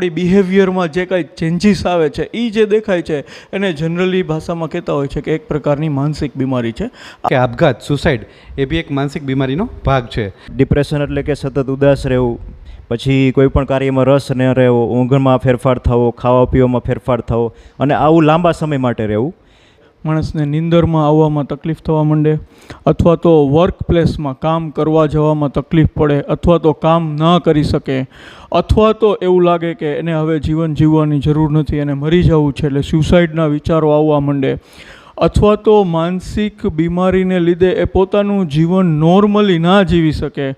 આપણી બિહેવિયરમાં જે કાંઈ ચેન્જીસ આવે છે એ જે દેખાય છે એને જનરલી ભાષામાં કહેતા હોય છે કે એક પ્રકારની માનસિક બીમારી છે. કે આપઘાત સુસાઇડ એ બી એક માનસિક બીમારીનો ભાગ છે. ડિપ્રેશન એટલે કે સતત ઉદાસ રહેવું પછી કોઈ પણ કાર્યમાં રસ ન રહેવો ઊંઘમાં ફેરફાર થવો ખાવા પીવામાં ફેરફાર થવો અને આવું લાંબા સમય માટે રહેવું. માણસને નીંદરમાં આવવામાં તકલીફ થવા માંડે, અથવા તો વર્ક પ્લેસમાં કામ કરવા જવામાં તકલીફ પડે, અથવા તો કામ ન કરી શકે, અથવા તો એવું લાગે કે એને હવે જીવન જીવવાની જરૂર નથી, એને મરી જવું છે એટલે સ્યુસાઇડના વિચારો આવવા માંડે. અથવા તો માનસિક બીમારીને લીધે એ પોતાનું જીવન નોર્મલી ના જીવી શકે.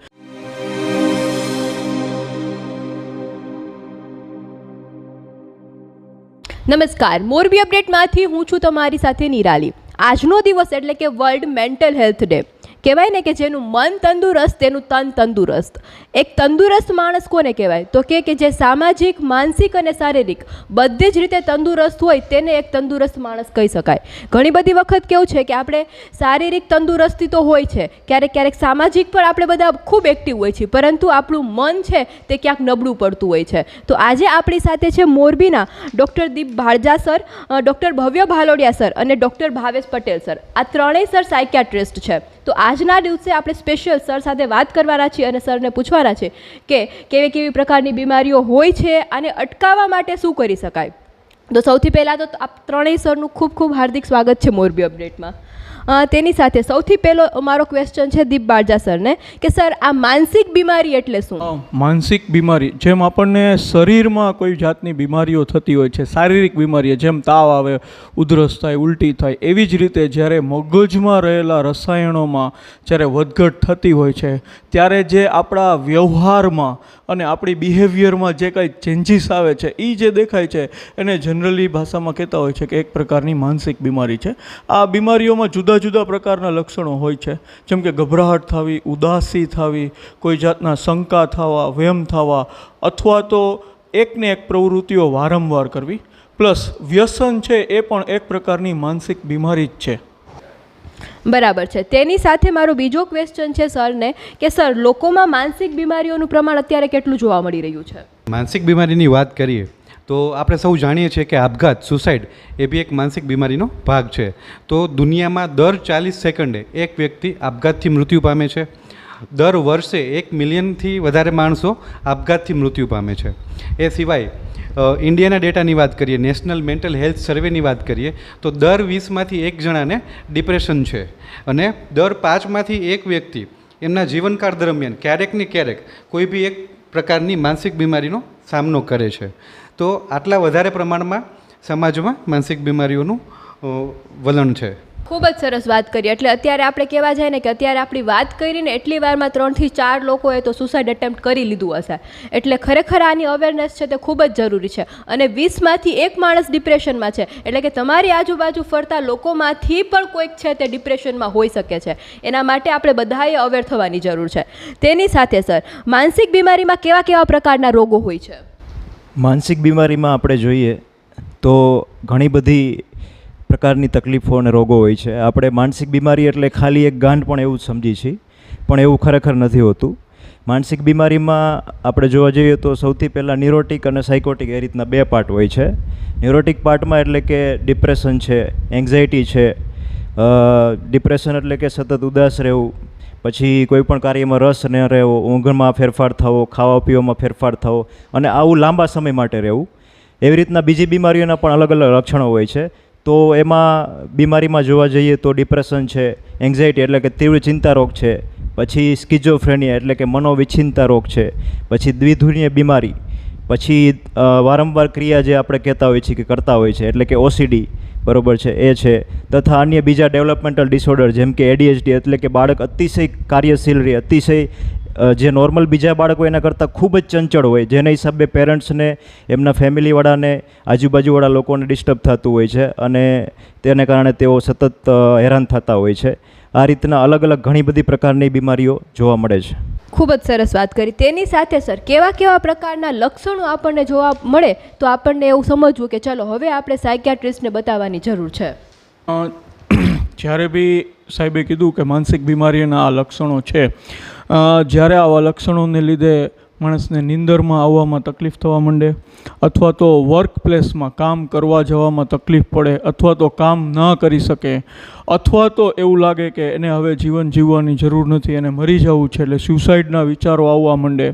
નમસ્કાર મોરબી અપડેટમાંથી હું છું તમારી સાથે નિરાલી. આજનો દિવસ એટલે કે વર્લ્ડ મેન્ટલ હેલ્થ ડે. કહેવાય ને કે જેનું મન તંદુરસ્ત, તેનું તન તંદુરસ્ત. એક તંદુરસ્ત માણસ કોને કહેવાય? તો કે કે જે સામાજિક, માનસિક અને શારીરિક બધી જ રીતે તંદુરસ્ત હોય તેને એક તંદુરસ્ત માણસ કહી શકાય. ઘણી બધી વખત કેવું છે કે આપણે શારીરિક તંદુરસ્તી તો હોય છે, ક્યારેક ક્યારેક સામાજિક પણ આપણે બધા ખૂબ એક્ટિવ હોય છીએ, પરંતુ આપણું મન છે તે ક્યાંક નબળું પડતું હોય છે. તો આજે આપણી સાથે છે મોરબીના doctor Deep Bhalja sir doctor Bhavya Bhalodiya sir અને ડૉક્ટર ભાવેશ પટેલ સર. આ ત્રણેય સર સાયકિયાટ્રિસ્ટ છે. તો આજના દિવસે આપણે સ્પેશિયલ સર સાથે વાત કરવાના છીએ અને સરને પૂછવાના છે કે કેવી કેવી પ્રકારની બીમારીઓ હોય છે અને અટકાવવા માટે શું કરી શકાય. તો સૌથી પહેલાં તો આપ ત્રણેય સરનું ખૂબ ખૂબ હાર્દિક સ્વાગત છે મોરબી અપડેટમાં તેની સાથે સૌથી પહેલો મારો ક્વેશ્ચન છે દીપ બાળજા સરને કે, સર, આ માનસિક બીમારી એટલે શું? માનસિક બીમારી. જેમ આપણને શરીરમાં કોઈ જાતની બીમારીઓ થતી હોય છે, શારીરિક બીમારીઓ, જેમ તાવ આવે, ઉધરસ થાય, ઉલટી થાય, એવી જ રીતે જ્યારે મગજમાં રહેલા રસાયણોમાં જ્યારે વધઘટ થતી હોય છે, ત્યારે જે આપણા વ્યવહારમાં અને આપણી બિહેવિયરમાં જે કાંઈ ચેન્જીસ આવે છે એ જે દેખાય છે, એને જનરલી ભાષામાં કહેતા હોય છે કે એક પ્રકારની માનસિક બીમારી છે. આ બીમારીઓમાં જુદા જુદા પ્રકારના લક્ષણો હોય છે. જેમ કે ગભરાહટ થવી, ઉદાસી થવી, કોઈ જાતના શંકા થવા વ્યમ થવા, અથવા તો એકને એક પ્રવૃત્તિઓ વારંવાર કરવી. પ્લસ વ્યસન છે એ પણ એક પ્રકારની માનસિક બીમારી જ છે. બરાબર છે. તેની સાથે મારો બીજો ક્વેશ્ચન છે સરને કે સર લોકોમાં માનસિક બીમારીઓનું પ્રમાણ અત્યારે કેટલું જોવા મળી રહ્યું છે? માનસિક બીમારીની વાત કરીએ, તો આપણે સૌ જાણીએ છીએ કે આપઘાત સુસાઇડ એ બી એક માનસિક બીમારીનો ભાગ છે. તો દુનિયામાં દર ચાલીસ સેકન્ડે એક વ્યક્તિ આપઘાતથી મૃત્યુ પામે છે. દર વર્ષે એક મિલિયનથી વધારે માણસો આપઘાતથી મૃત્યુ પામે છે. એ સિવાય ઇન્ડિયાના ડેટાની વાત કરીએ, નેશનલ મેન્ટલ હેલ્થ સર્વેની વાત કરીએ, તો દર વીસમાંથી એક જણાને ડિપ્રેશન છે. અને દર પાંચમાંથી એક વ્યક્તિ એમના જીવનકાળ દરમિયાન ક્યારેક ને ક્યારેક કોઈ બી એક પ્રકારની માનસિક બીમારીનો સામનો કરે છે. તો આટલા વધારે પ્રમાણમાં સમાજમાં માનસિક બીમારીઓનું વલણ છે. ખૂબ જ સરસ વાત કરી. એટલે અત્યારે આપણે કહેવા જાય ને કે અત્યારે આપણી વાત કરીને એટલી વારમાં ત્રણથી ચાર લોકોએ તો સુસાઇડ એટેમ્પ્ટ કરી લીધું હશે. એટલે ખરેખર આની અવેરનેસ છે તે ખૂબ જ જરૂરી છે. અને વીસમાંથી એક માણસ ડિપ્રેશનમાં છે. એટલે કે તમારી આજુબાજુ ફરતા લોકોમાંથી પણ કોઈક છે તે ડિપ્રેશનમાં હોઈ શકે છે. એના માટે આપણે બધાએ અવેર થવાની જરૂર છે. તેની સાથે સર, માનસિક બીમારીમાં કેવા કેવા પ્રકારના રોગો હોય છે? માનસિક બીમારીમાં આપણે જોઈએ તો ઘણી બધી પ્રકારની તકલીફો અને રોગો હોય છે. આપણે માનસિક બીમારી એટલે ખાલી એક ગાંઠ પણ એવું સમજી છીએ, પણ એવું ખરેખર નથી હોતું. માનસિક બીમારીમાં આપણે જોવા જઈએ તો સૌથી પહેલાં ન્યુરોટિક અને સાયકોટિક એ રીતના બે પાર્ટ હોય છે. ન્યુરોટિક પાર્ટમાં એટલે કે ડિપ્રેશન છે, એન્ઝાયટી છે ડિપ્રેશન એટલે કે સતત ઉદાસ રહેવું, પછી કોઈ પણ કાર્યમાં રસ ન રહેવો, ઊંઘમાં ફેરફાર થવો, ખાવા પીવામાં ફેરફાર થવો અને આવું લાંબા સમય માટે રહેવું. એવી રીતના બીજી બીમારીઓના પણ અલગ અલગ લક્ષણો હોય છે. તો એમાં બીમારીમાં જોવા જઈએ તો ડિપ્રેશન છે એન્ઝાયટી એટલે કે તીવ્ર ચિંતા રોગ છે, પછી સ્કિઝોફ્રેનિયા એટલે કે મનોવિચ્છિન્નતા રોગ છે, પછી દ્વિધુરીય બીમારી, પછી વારંવાર ક્રિયા જે આપણે કહેતા હોઈએ છીએ કે કરતા હોય છે એટલે કે ઓસીડી બરોબર છે, એ છે, તથા અન્ય બીજા ડેવલપમેન્ટલ ડિસઓર્ડર જેમ કે એડીએચડી એટલે કે બાળક અતિશય કાર્યશીલ રહે, અતિશય જે નોર્મલ બીજા બાળકો એના કરતાં ખૂબ જ ચંચળ હોય જેના હિસાબે પેરેન્ટ્સને એમના ફેમિલીવાળાને આજુબાજુવાળા લોકોને ડિસ્ટર્બ થતું હોય છે અને તેને કારણે તેઓ સતત હેરાન થતા હોય છે. આ રીતના અલગ અલગ ઘણી બધી પ્રકારની બીમારીઓ જોવા મળે છે. ખૂબ જ સરસ વાત કરી. તેની સાથે સર કેવા કેવા પ્રકારના લક્ષણો આપણને જોવા મળે તો આપણને એવું સમજવું કે ચલો હવે આપણે સાયકિયાટ્રિસ્ટને બતાવવાની જરૂર છે. જ્યારે બી સાહેબે કીધું કે માનસિક બીમારીના આ લક્ષણો છે જ્યારે આવા લક્ષણોને લીધે માણસને નિંદરમાં આવવામાં તકલીફ થવા માંડે, અથવા તો વર્ક પ્લેસમાં કામ કરવા જવામાં તકલીફ પડે, અથવા તો કામ ન કરી શકે, અથવા તો એવું લાગે કે એને હવે જીવન જીવવાની જરૂર નથી, એને મરી જવું છે, એટલે સ્યુસાઇડના વિચારો આવવા માંડે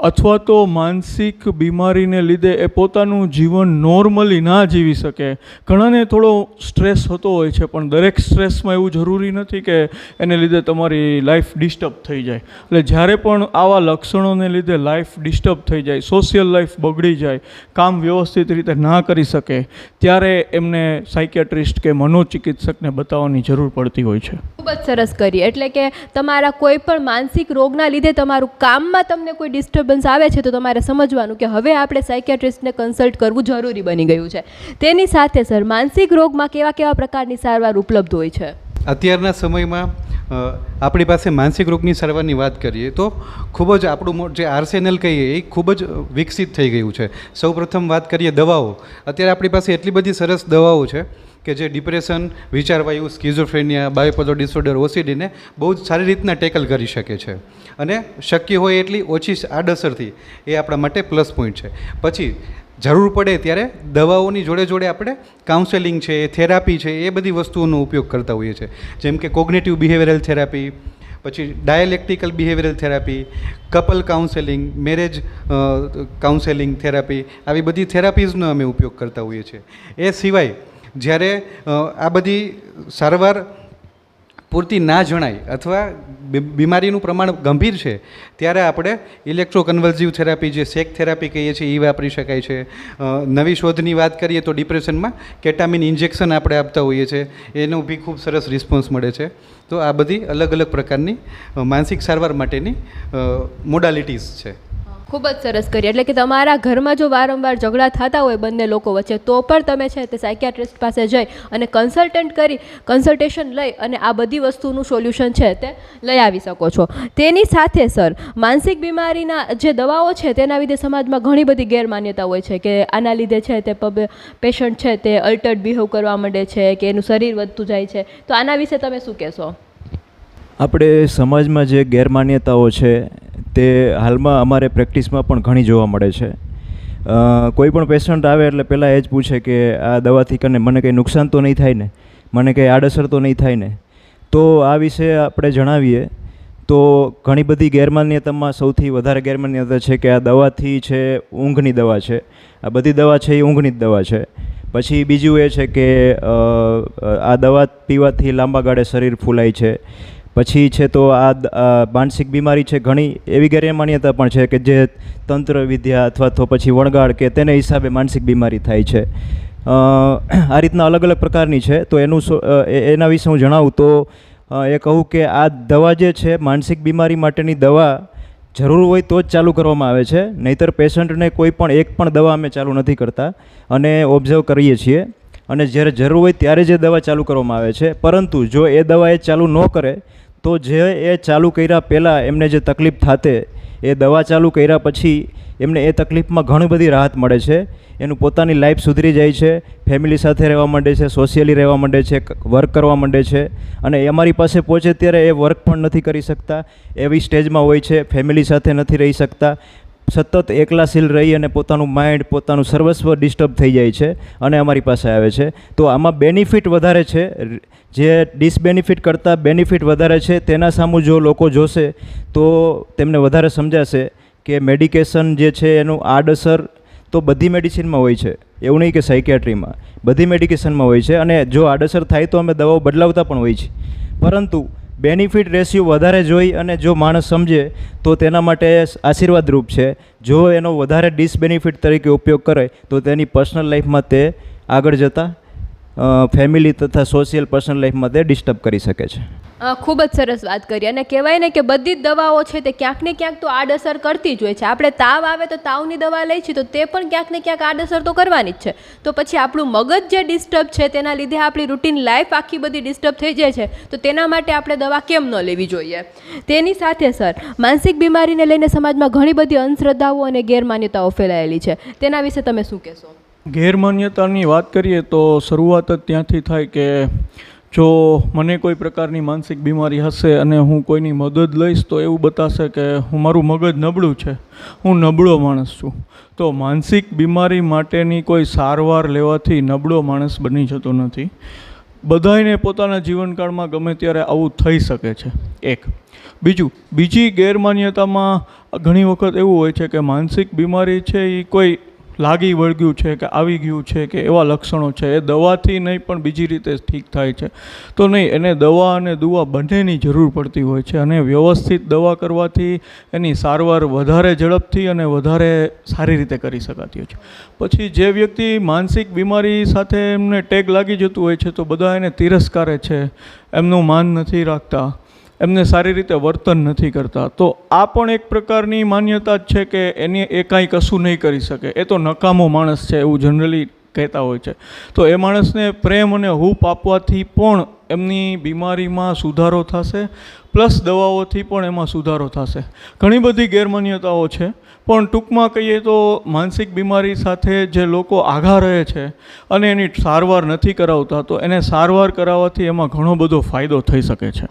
અથવા તો માનસિક બીમારીને લીધે એ પોતાનું જીવન નોર્મલી ના જીવી શકે. ઘણાને થોડો સ્ટ્રેસ થતો હોય છે, પણ દરેક સ્ટ્રેસમાં એવું જરૂરી નથી કે એને લીધે તમારી લાઈફ ડિસ્ટર્બ થઈ જાય. એટલે જ્યારે પણ આવા લક્ષણોને લીધે લાઈફ ડિસ્ટર્બ થઈ જાય સોશિયલ લાઈફ બગડી જાય, કામ વ્યવસ્થિત રીતે ના કરી શકે, ત્યારે એમને સાયકેટ્રિસ્ટ કે મનોચિકિત્સકને બતાવવાની જરૂર પડતી હોય છે. ખૂબ જ સરસ કરી. એટલે કે તમારા કોઈ પણ માનસિક રોગના લીધે તમારું કામમાં તમને કોઈ ડિસ્ટર્બન્સ આવે છે તો તમારે સમજવાનું કે હવે આપણે સાયકિયાટ્રિસ્ટને કન્સલ્ટ કરવું જરૂરી બની ગયું છે. તેની સાથે સર, માનસિક રોગમાં કેવા કેવા પ્રકારની સારવાર ઉપલબ્ધ હોય છે? અત્યારના સમયમાં આપણી પાસે માનસિક રોગની સારવારની વાત કરીએ તો ખૂબ જ આપણું જે આર્સેનલ કહીએ એ ખૂબ જ વિકસિત થઈ ગયું છે. સૌપ્રથમ વાત કરીએ દવાઓ. અત્યારે આપણી પાસે એટલી બધી સરસ દવાઓ છે કે જે ડિપ્રેશન, વિચારવાયુ, સ્કિઝોફ્રેનિયા બાયોપોલો ડિસઓર્ડર, ઓસીડીને બહુ જ સારી રીતના ટેકલ કરી શકે છે. અને શક્ય હોય એટલી ઓછી આડઅસરથી એ આપણા માટે પ્લસ પોઈન્ટ છે. પછી જરૂર પડે ત્યારે દવાઓની જોડે જોડે આપણે કાઉન્સેલિંગ છે થેરાપી છે, એ બધી વસ્તુઓનો ઉપયોગ કરતા હોઈએ છીએ. જેમ કે કોગ્નેટિવ બિહેવિયરલ થેરાપી પછી dialectical behavioural therapy couple counselling marriage counselling therapy આવી બધી થેરાપીઝનો અમે ઉપયોગ કરતા હોઈએ છીએ. એ સિવાય જ્યારે આ બધી સારવાર પૂરતી ના જણાય અથવા બીમારીનું પ્રમાણ ગંભીર છે, ત્યારે આપણે ઇલેક્ટ્રોકન્વલ્સિવ થેરાપી જે શેક થેરાપી કહીએ છીએ એ વાપરી શકાય છે. નવી શોધની વાત કરીએ તો ડિપ્રેશનમાં કેટામિન ઇન્જેક્શન આપણે આપતા હોઈએ છીએ, એનો બી ખૂબ સરસ રિસ્પોન્સ મળે છે. તો આ બધી અલગ અલગ પ્રકારની માનસિક સારવાર માટેની મોડાલિટીઝ છે. ખૂબ જ સરસ કરી. એટલે કે તમારા ઘરમાં જો વારંવાર ઝઘડા થતા હોય બંને લોકો વચ્ચે, તો પણ તમે છે તે સાયકિયાટ્રિસ્ટ પાસે જઈ અને કન્સલ્ટન્ટ કરી કન્સલ્ટેશન લઈ અને આ બધી વસ્તુનું સોલ્યુશન છે તે લઈ આવી શકો છો. તેની સાથે સર માનસિક બીમારીના જે દવાઓ છે તેના લીધે સમાજમાં ઘણી બધી ગેરમાન્યતા હોય છે કે આના લીધે છે તે પેશન્ટ છે તે અલ્ટર્ડ બિહેવ કરવા માંડે છે કે એનું શરીર વધતું જાય છે. તો આના વિશે તમે શું કહેશો? આપણે સમાજમાં જે ગેરમાન્યતાઓ છે, તે હાલમાં અમારે પ્રેક્ટિસમાં પણ ઘણી જોવા મળે છે. કોઈ પણ પેશન્ટ આવે એટલે પહેલાં એ જ પૂછે કે આ દવાથી કને, મને કંઈ નુકસાન તો નહીં થાય ને? મને કંઈ આડઅસર તો નહીં થાય ને? તો આ વિશે આપણે જણાવીએ. તો ઘણી બધી ગેરમાન્યતામાં સૌથી વધારે ગેરમાન્યતા છે કે આ દવાથી છે ઊંઘની દવા છે. આ બધી દવા છે એ ઊંઘની જ દવા છે. પછી બીજું એ છે કે આ દવા પીવાથી લાંબા ગાળે શરીર ફૂલાય છે. પછી છે તો આ માનસિક બીમારી છે ઘણી એવી ગેરમાન્યતા પણ છે કે જે તંત્ર વિદ્યા અથવા તો પછી વણગાડ કે તેને હિસાબે માનસિક બીમારી થાય છે. આ રીતના અલગ અલગ પ્રકારની છે. તો એનું એના વિશે હું જણાવું તો એ કહું કે આ દવા જે છે માનસિક બીમારી માટેની દવા જરૂર હોય તો જ ચાલુ કરવામાં આવે છે. નહીતર પેશન્ટને કોઈ પણ એક પણ દવા અમે ચાલુ નથી કરતા અને ઓબ્ઝર્વ કરીએ છીએ. અને જ્યારે જરૂર હોય ત્યારે જે દવા ચાલુ કરવામાં આવે છે. પરંતુ જો એ દવા એ ચાલુ ન કરે તો જે એ ચાલુ કર્યા પહેલાં એમને જે તકલીફ થાતે, એ દવા ચાલુ કર્યા પછી એમને એ તકલીફમાં ઘણી બધી રાહત મળે છે. એનું પોતાની લાઈફ સુધરી જાય છે, ફેમિલી સાથે રહેવા માંડે છે, સોશિયલી રહેવા માંડે છે વર્ક કરવા માંડે છે અને અમારી પાસે પહોંચે ત્યારે એ વર્ક પણ નથી કરી શકતા, એવી સ્ટેજમાં હોય છે, ફેમિલી સાથે નથી રહી શકતા સતત એકલાશીલ રહી અને પોતાનું માઇન્ડ પોતાનું સર્વસ્વ ડિસ્ટર્બ થઈ જાય છે અને અમારી પાસે આવે છે. તો આમાં બેનિફિટ વધારે છે. જે ડિસબેનિફિટ કરતાં બેનિફિટ વધારે છે, તેના સામું જો લોકો જોશે, તો તેમને વધારે સમજાશે કે મેડિકેશન જે છે એનું આડઅસર તો બધી મેડિસિનમાં હોય છે. એવું નહીં કે સાયકિયાટ્રીમાં બધી મેડિકેશનમાં હોય છે અને જો આડઅસર થાય તો અમે દવાઓ બદલાવતા પણ હોય છે. પરંતુ બેનિફિટ રેશિયો વધારે જોઈ અને જો માણસ સમજે, તો તેના માટે આશીર્વાદરૂપ છે. જો એનો વધારે ડિસબેનિફિટ તરીકે ઉપયોગ કરે, તો તેની પર્સનલ લાઈફમાં તે આગળ જતાં ફેમિલી તથા સોશિયલ પર્સનલ લાઈફમાં તે ડિસ્ટર્બ કરી શકે છે. ખૂબ જ સરસ વાત કરી. અને કહેવાય ને કે બધી જ દવાઓ છે તે ક્યાંક ને ક્યાંક તો આડઅસર કરતી જ હોય છે. આપણે તાવ આવે તો તાવની દવા લઈ છીએ તો તે પણ ક્યાંક ને ક્યાંક આડઅસર તો કરવાની જ છે. તો પછી આપણું મગજ જે ડિસ્ટર્બ છે તેના લીધે આપણી રૂટીન લાઈફ આખી બધી ડિસ્ટર્બ થઈ જાય છે. તો તેના માટે આપણે દવા કેમ ન લેવી જોઈએ? તેની સાથે સર, માનસિક બીમારીને લઈને સમાજમાં ઘણી બધી અંધશ્રદ્ધાઓ અને ગેરમાન્યતાઓ ફેલાયેલી છે. તેના વિશે તમે શું કહેશો? ગેરમાન્યતાની વાત કરીએ તો શરૂઆત જ ત્યાંથી થાય કે જો મને કોઈ પ્રકારની માનસિક બીમારી હશે અને હું કોઈની મદદ લઈશ, તો એવું બતાશે કે હું મારું મગજ નબળું છે. હું નબળો માણસ છું. તો માનસિક બીમારી માટેની કોઈ સારવાર લેવાથી નબળો માણસ બની જતો નથી. બધાને પોતાના જીવનકાળમાં ગમે ત્યારે આવું થઈ શકે છે. એક. બીજું, બીજી ગેરમાન્યતામાં ઘણી વખત એવું હોય છે કે માનસિક બીમારી છે એ કોઈ લાગી વળગ્યું છે કે આવી ગયું છે કે એવા લક્ષણો છે, એ દવાથી નહીં પણ બીજી રીતે ઠીક થાય છે. તો નહીં, એને દવા અને દુવા બંનેની જરૂર પડતી હોય છે અને વ્યવસ્થિત દવા કરવાથી એની સારવાર વધારે ઝડપથી અને વધારે સારી રીતે કરી શકાતી હોય છે. પછી જે વ્યક્તિ માનસિક બીમારી સાથે એમને ટેગ લાગી જતું હોય છે, તો બધા એને તિરસ્કારે છે. એમનું માન નથી રાખતા. એમને સારી રીતે વર્તન નથી કરતા. તો આ પણ એક પ્રકારની માન્યતા જ છે કે એની એ કાંઈ કશું નહીં કરી શકે. એ તો નકામો માણસ છે એવું જનરલી કહેતા હોય છે. તો એ માણસને પ્રેમ અને હૂપ આપવાથી પણ એમની બીમારીમાં સુધારો થશે, પ્લસ દવાઓથી પણ એમાં સુધારો થશે. ઘણી બધી ગેરમાન્યતાઓ છે, પણ ટૂંકમાં કહીએ તો માનસિક બીમારી સાથે જે લોકો આઘા રહે છે અને એની સારવાર નથી કરાવતા, તો એને સારવાર કરાવવાથી એમાં ઘણો બધો ફાયદો થઈ શકે છે.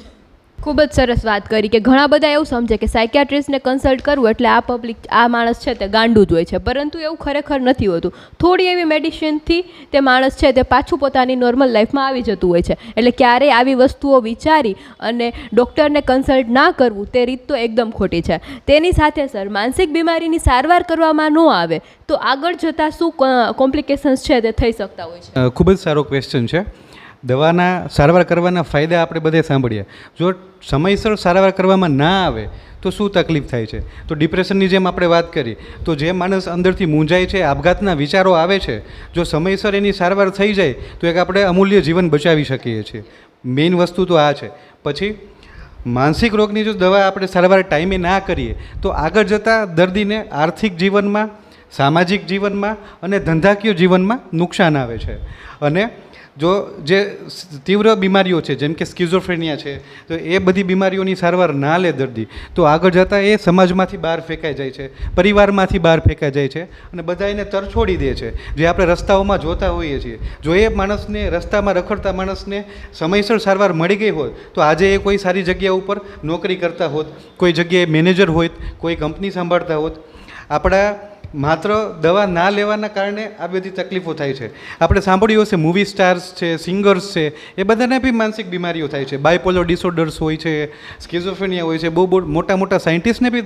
ખૂબ જ સરસ વાત કરી કે ઘણા બધા એવું સમજે કે સાયકિયાટ્રિસ્ટને કન્સલ્ટ કરવું એટલે આ પબ્લિક આ માણસ છે તે ગાંડું જ હોય છે. પરંતુ એવું ખરેખર નથી હોતું. થોડી એવી મેડિસિનથી તે માણસ છે તે પાછું પોતાની નોર્મલ લાઈફમાં આવી જતું હોય છે. એટલે ક્યારેય આવી વસ્તુઓ વિચારી અને ડૉક્ટરને કન્સલ્ટ ના કરવું તે રીત તો એકદમ ખોટી છે. તેની સાથે સર માનસિક બીમારીની સારવાર કરવામાં ન આવે તો આગળ જતાં શું કોમ્પ્લિકેશન્સ છે તે થઈ શકતા હોય છે? ખૂબ જ સારો ક્વેશ્ચન છે. દવાના સારવાર કરવાના ફાયદા આપણે બધે સાંભળીએ. જો સમયસર સારવાર કરવામાં ના આવે, તો શું તકલીફ થાય છે? તો ડિપ્રેશનની જેમ આપણે વાત કરી, તો જે માણસ અંદરથી મૂંઝાય છે, આપઘાતના વિચારો આવે છે, જો સમયસર એની સારવાર થઈ જાય, તો એક આપણે અમૂલ્ય જીવન બચાવી શકીએ છીએ. મેઇન વસ્તુ તો આ છે. પછી, માનસિક રોગની જો દવા આપણે સારવાર ટાઈમે ના કરીએ, તો આગળ જતાં દર્દીને આર્થિક જીવનમાં, સામાજિક જીવનમાં અને ધંધાકીય જીવનમાં નુકસાન આવે છે. અને જો જે તીવ્ર બીમારીઓ છે, જેમ કે સ્કિઝોફ્રેનિયા છે, તો એ બધી બીમારીઓની સારવાર ના લે દર્દી, તો આગળ જતાં એ સમાજમાંથી બહાર ફેંકાઈ જાય છે, પરિવારમાંથી બહાર ફેંકાઈ જાય છે અને બધા એને તરછોડી દે છે, જે આપણે રસ્તાઓમાં જોતા હોઈએ છીએ. જો એ માણસને, રસ્તામાં રખડતા માણસને સમયસર સારવાર મળી ગઈ હોત, તો આજે એ કોઈ સારી જગ્યા ઉપર નોકરી કરતા હોત, કોઈ જગ્યાએ મેનેજર હોત, કોઈ કંપની સંભાળતા હોત. આપણા માત્ર દવા ના લેવાના કારણે આ બધી તકલીફો થાય છે. આપણે સાંભળ્યું હશે મૂવી સ્ટાર્સ છે સિંગર્સ છે, એ બધાને બી માનસિક બીમારીઓ થાય છે. બાયપોલર ડિસઓર્ડર્સ હોય છે સ્કિઝોફેનિયા હોય છે, બહુ બહુ મોટા મોટા સાયન્ટિસ્ટને બી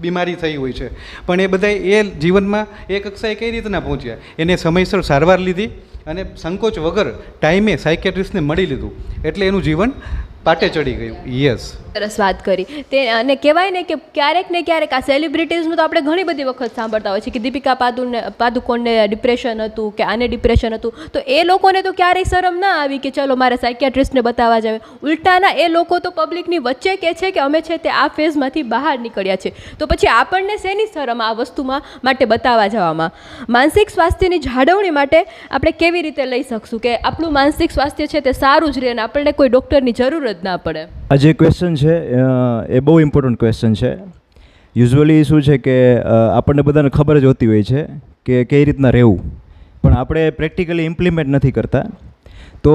બીમારી થઈ હોય છે. પણ એ બધા એ જીવનમાં એ કક્ષાએ કઈ રીતના પહોંચ્યા? એને સમયસર સારવાર લીધી અને સંકોચ વગર ટાઈમે સાયકેટ્રિસ્ટને મળી લીધું. એટલે એનું જીવન પાટે ચડી ગયું. યસ સરસ વાત કરી. તે, અને કહેવાય ને કે ક્યારેક ને ક્યારેક આ સેલિબ્રિટીઝનું તો આપણે ઘણી બધી વખત સાંભળતા હોય છે કે દીપિકા પાદુને, પાદુકોણને ડિપ્રેશન હતું કે આને ડિપ્રેશન હતું. તો એ લોકોને તો ક્યારેય શરમ ના આવી કે ચલો મારે સાયકિયાટ્રિસ્ટને બતાવવા જાવે. ઉલટાના એ લોકો તો પબ્લિકની વચ્ચે કહે છે કે અમે છે તે આ ફેઝમાંથી બહાર નીકળ્યા છે. તો પછી આપણને શેની શરમ આ વસ્તુમાં માટે બતાવવા જવામાં? માનસિક સ્વાસ્થ્યની જાળવણી માટે આપણે કેવી રીતે લઈ શકશું? કે આપણું માનસિક સ્વાસ્થ્ય છે તે સારું જ રહે અને આપણને કોઈ ડૉક્ટરની જરૂર જ ના પડે. આ જે ક્વેશ્ચન છે એ બહુ ઇમ્પોર્ટન્ટ ક્વેશ્ચન છે. યુઝ્યુઅલી શું છે કે આપણને બધાને ખબર જ હોતી હોય છે કે કઈ રીતના રહેવું. પણ આપણે પ્રેક્ટિકલી ઇમ્પ્લિમેન્ટ નથી કરતા. તો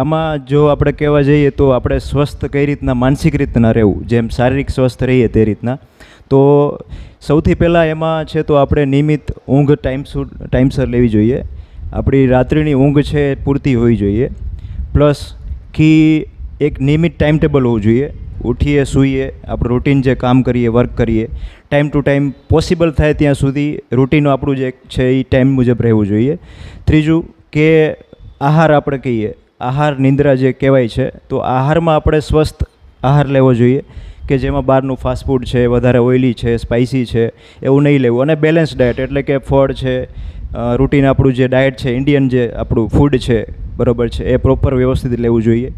આમાં જો આપણે કહેવા જઈએ તો આપણે સ્વસ્થ કઈ રીતના, માનસિક રીતના રહેવું, જેમ શારીરિક સ્વસ્થ રહીએ તે રીતના. તો સૌથી પહેલાં એમાં છે તો આપણે નિયમિત ઊંઘ ટાઈમ ટાઈમસર લેવી જોઈએ. આપણી રાત્રિની ઊંઘ છે પૂરતી હોવી જોઈએ. પ્લસ કી એક નિયમિત ટાઈમ ટેબલ હોવું જોઈએ. ઉઠીએ, સૂઈએ, આપણું રૂટીન જે કામ કરીએ વર્ક કરીએ ટાઈમ ટુ ટાઈમ પોસિબલ થાય ત્યાં સુધી રૂટીન આપણું જે છે એ ટાઈમ મુજબ રહેવું જોઈએ. ત્રીજું કે આહાર આપણે કહીએ. આહાર નિંદ્રા જે કહેવાય છે, તો આહારમાં આપણે સ્વસ્થ આહાર લેવો જોઈએ કે જેમાં બહારનું ફાસ્ટફૂડ છે, વધારે ઓઇલી છે સ્પાઇસી છે, એવું નહીં લેવું. અને બેલેન્સ ડાયટ એટલે કે ફળ છે રૂટીન આપણું જે ડાયટ છે ઇન્ડિયન જે આપણું ફૂડ છે બરાબર છે, એ પ્રોપર વ્યવસ્થિત લેવું જોઈએ.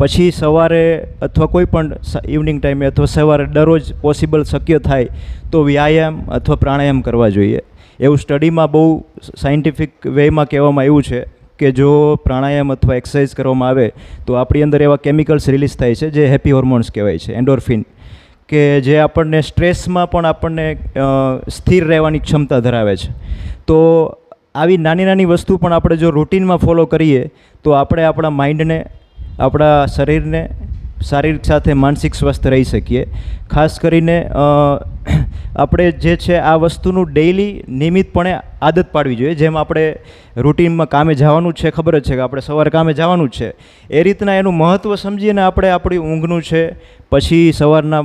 પછી સવારે અથવા કોઈ પણ ઇવનિંગ ટાઈમે અથવા સવારે દરરોજ પોસિબલ શક્ય થાય તો વ્યાયામ અથવા પ્રાણાયામ કરવા જોઈએ. એવું સ્ટડીમાં બહુ સાયન્ટિફિક વેમાં કહેવામાં આવ્યું છે કે જો પ્રાણાયામ અથવા એક્સરસાઇઝ કરવામાં આવે તો આપણી અંદર એવા કેમિકલ્સ રિલીઝ થાય છે જે હેપી હોર્મોન્સ કહેવાય છે એન્ડોર્ફિન કે જે આપણને સ્ટ્રેસમાં પણ આપણને સ્થિર રહેવાની ક્ષમતા ધરાવે છે. તો આવી નાની નાની વસ્તુ પણ આપણે જો રૂટીનમાં ફોલો કરીએ, તો આપણે આપણા માઇન્ડને, આપણા શરીરને શારીરિક સાથે માનસિક સ્વસ્થ રહી શકીએ. ખાસ કરીને આપણે જે છે આ વસ્તુનું ડેઈલી નિયમિતપણે આદત પાડવી જોઈએ. જેમ આપણે રૂટીનમાં કામે જવાનું છે, ખબર જ છે કે આપણે સવારે કામે જવાનું છે. એ રીતના એનું મહત્ત્વ સમજીને આપણે આપણી ઊંઘનું છે, પછી સવારના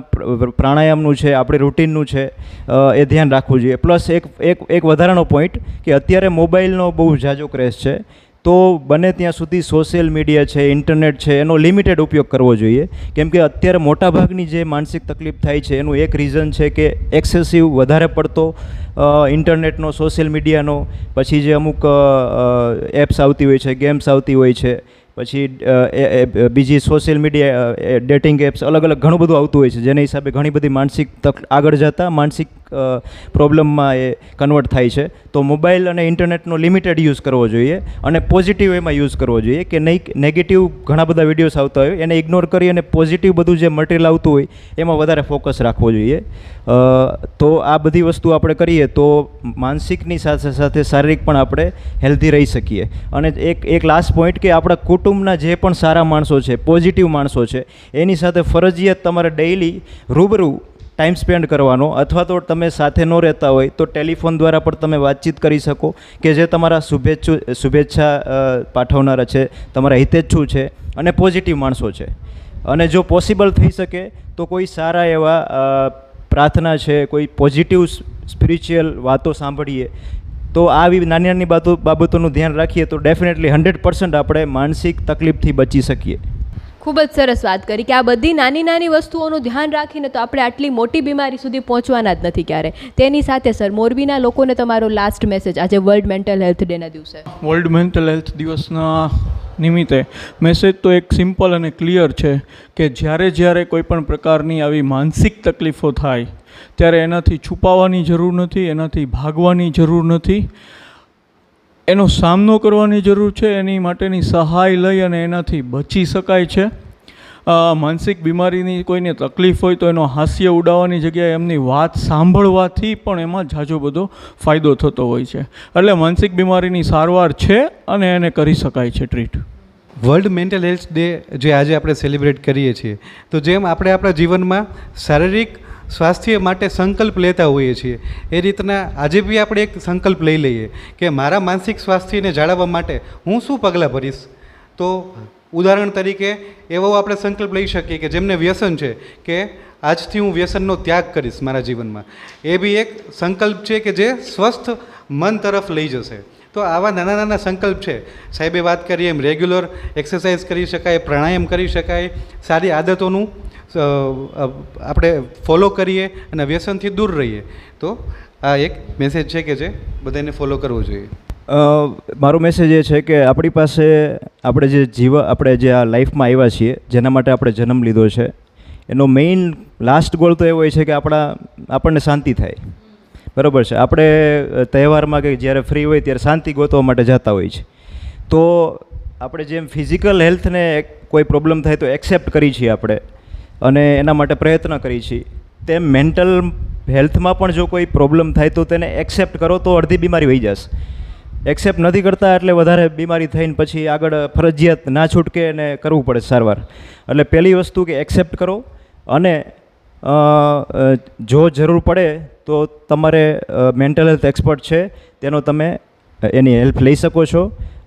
પ્રાણાયામનું છે, આપણી રૂટીનનું છે એ ધ્યાન રાખવું જોઈએ. પ્લસ એક એક એક વધારાનો પોઈન્ટ કે અત્યારે મોબાઈલનો બહુ ઝાઝો ક્રેઝ છે. તો બને ત્યાં સુધી સોશિયલ મીડિયા છે, ઇન્ટરનેટ છે, એનો લિમિટેડ ઉપયોગ કરવો જોઈએ. કેમ કે અત્યારે મોટાભાગની જે માનસિક તકલીફ થાય છે, એનું એક રીઝન છે કે એક્સેસિવ વધારે પડતો ઇન્ટરનેટનો, સોશિયલ મીડિયાનો, પછી જે અમુક એપ્સ આવતી હોય છે ગેમ્સ આવતી હોય છે પછી બીજી સોશિયલ મીડિયા ડેટિંગ એપ્સ અલગ અલગ ઘણું બધું આવતું હોય છે, જેના હિસાબે ઘણી બધી માનસિક તક આગળ જતાં માનસિક પ્રોબ્લેમમાં એ કન્વર્ટ થાય છે. તો મોબાઈલ અને ઇન્ટરનેટનો લિમિટેડ યુઝ કરવો જોઈએ અને પોઝિટિવ એમાં યુઝ કરવો જોઈએ કે નહીં નેગેટિવ ઘણા બધા વિડીયોઝ આવતા હોય, એને ઇગ્નોર કરી અને પોઝિટિવ બધું જે મટીરિયલ આવતું હોય, એમાં વધારે ફોકસ રાખવો જોઈએ. તો આ બધી વસ્તુ આપણે કરીએ તો માનસિકની સાથે સાથે શારીરિક પણ આપણે હેલ્ધી રહી શકીએ. અને એક એક લાસ્ટ પોઈન્ટ કે આપણા કુટુંબના જે પણ સારા માણસો છે પોઝિટિવ માણસો છે, એની સાથે ફરજિયાત તમારે ડેઈલી રૂબરૂ ટાઈમ સ્પેન્ડ કરવાનો અથવા તો તમે સાથે ન રહેતા હોય તો ટેલિફોન દ્વારા પણ તમે વાતચીત કરી શકો કે જે તમારા શુભેચ્છુ, શુભેચ્છા પાઠવનારા છે, તમારા હિતેચ્છુ છે અને પોઝિટિવ માણસો છે. અને જો પોસિબલ થઈ શકે તો કોઈ સારા એવા પ્રાર્થના છે, કોઈ પોઝિટિવ સ્પિરિચ્યુઅલ વાતો સાંભળીએ તો આવી નાની નાની બાબતો બાબતોનું ધ્યાન રાખીએ તો ડેફિનેટલી હંડ્રેડ પર્સન્ટ આપણે માનસિક તકલીફથી બચી શકીએ. ખૂબ જ સરસ વાત કરી કે આ બધી નાની નાની વસ્તુઓનું ધ્યાન રાખીને તો આપણે આટલી મોટી બીમારી સુધી પહોંચવાના જ નથી ક્યારે. તેની સાથે સર, મોરબીના લોકોને તમારો લાસ્ટ મેસેજ આજે વર્લ્ડ મેન્ટલ હેલ્થ ડેના દિવસે. વર્લ્ડ મેન્ટલ હેલ્થ દિવસના નિમિત્તે મેસેજ તો એક સિમ્પલ અને ક્લિયર છે કે જ્યારે જ્યારે કોઈ પણ પ્રકારની આવી માનસિક તકલીફો થાય, ત્યારે એનાથી છુપાવવાની જરૂર નથી, એનાથી ભાગવાની જરૂર નથી. એનો સામનો કરવાની જરૂર છે, એની માટેની સહાય લઈ અને એનાથી બચી શકાય છે. માનસિક બીમારીની કોઈને તકલીફ હોય તો એનો હાસ્ય ઉડાવવાની જગ્યાએ એમની વાત સાંભળવાથી પણ એમાં ઝાઝો બધો ફાયદો થતો હોય છે. એટલે માનસિક બીમારીની સારવાર છે અને એને કરી શકાય છે treat world mental health day જે આજે આપણે સેલિબ્રેટ કરીએ છીએ. તો જેમ આપણે આપણા જીવનમાં શારીરિક સ્વાસ્થ્ય માટે સંકલ્પ લેતા હોઈએ છીએ. એ રીતના આજે બી આપણે એક સંકલ્પ લઈ લઈએ કે મારા માનસિક સ્વાસ્થ્યને જાળવવા માટે હું શું પગલાં ભરીશ? તો ઉદાહરણ તરીકે એવો આપણે સંકલ્પ લઈ શકીએ કે જેમને વ્યસન છે કે આજથી હું વ્યસનનો ત્યાગ કરીશ મારા જીવનમાં. એ બી એક સંકલ્પ છે કે જે સ્વસ્થ મન તરફ લઈ જશે. તો આવા નાના નાના સંકલ્પ છે. સાહેબે વાત કરી એમ રેગ્યુલર એક્સરસાઇઝ કરી શકાય, પ્રાણાયામ કરી શકાય, સારી આદતોનું આપણે ફોલો કરીએ અને વ્યસનથી દૂર રહીએ. તો આ એક મેસેજ છે કે જે બધાને ફોલો કરવો જોઈએ. મારો મેસેજ એ છે કે આપણી પાસે આપણે જે જીવ, આપણે જે આ લાઈફમાં આવ્યા છીએ, જેના માટે આપણે જન્મ લીધો છે, એનો મેઇન લાસ્ટ ગોલ તો એવો હોય છે કે આપણા, આપણને શાંતિ થાય. બરાબર છે. આપણે તહેવારમાં કે જ્યારે ફ્રી હોય ત્યારે શાંતિ ગોતવા માટે જતા હોય છે. તો આપણે જેમ ફિઝિકલ હેલ્થને કોઈ પ્રોબ્લેમ થાય તો એક્સેપ્ટ કરી છીએ આપણે અને એના માટે પ્રયત્ન કરી છીએ. તેમ મેન્ટલ હેલ્થમાં પણ જો કોઈ પ્રોબ્લેમ થાય તો તેને એક્સેપ્ટ કરો તો અડધી બીમારી વહી જશે. એક્સેપ્ટ નથી કરતા એટલે વધારે બીમારી થઈને પછી આગળ ફરજિયાત ના છૂટકે અને કરવું પડે સારવાર. એટલે પહેલી વસ્તુ કે એક્સેપ્ટ કરો અને જો જરૂર પડે તો તમારે મેન્ટલ હેલ્થ એક્સપર્ટ છે, તેનો તમે એની હેલ્પ લઈ શકો છો.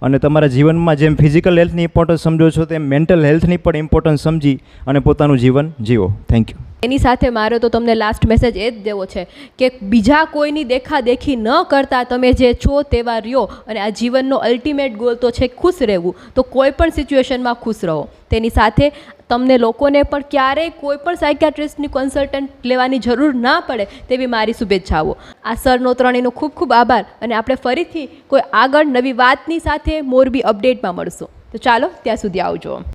અને તમારા જીવનમાં જેમ ફિઝિકલ હેલ્થની ઇમ્પોર્ટન્સ સમજો છો, તેમ મેન્ટલ હેલ્થની પણ ઇમ્પોર્ટન્સ સમજી અને પોતાનું જીવન જીવો. થેન્ક યુ એની સાથે મારો તો તમને લાસ્ટ મેસેજ એ જ દેવો છે કે બીજા કોઈની દેખાદેખી ન કરતા તમે જે છો તેવા રહ્યો અને આ જીવનનો અલ્ટિમેટ ગોલ તો છે ખુશ રહેવું. તો કોઈ પણ સિચ્યુએશનમાં ખુશ રહો. તેની સાથે તમને લોકોને પણ ક્યારેય કોઈ પણ સાયકાટ્રિસ્ટની કન્સલ્ટન્ટ લેવાની જરૂર ના પડે તેવી મારી શુભેચ્છાઓ. આ સરનો ત્રણેયનો ખૂબ ખૂબ આભાર અને આપણે ફરીથી કોઈ આગળ નવી વાતની સાથે મોરબી અપડેટમાં મળશું. તો ચાલો, ત્યાં સુધી આવજો.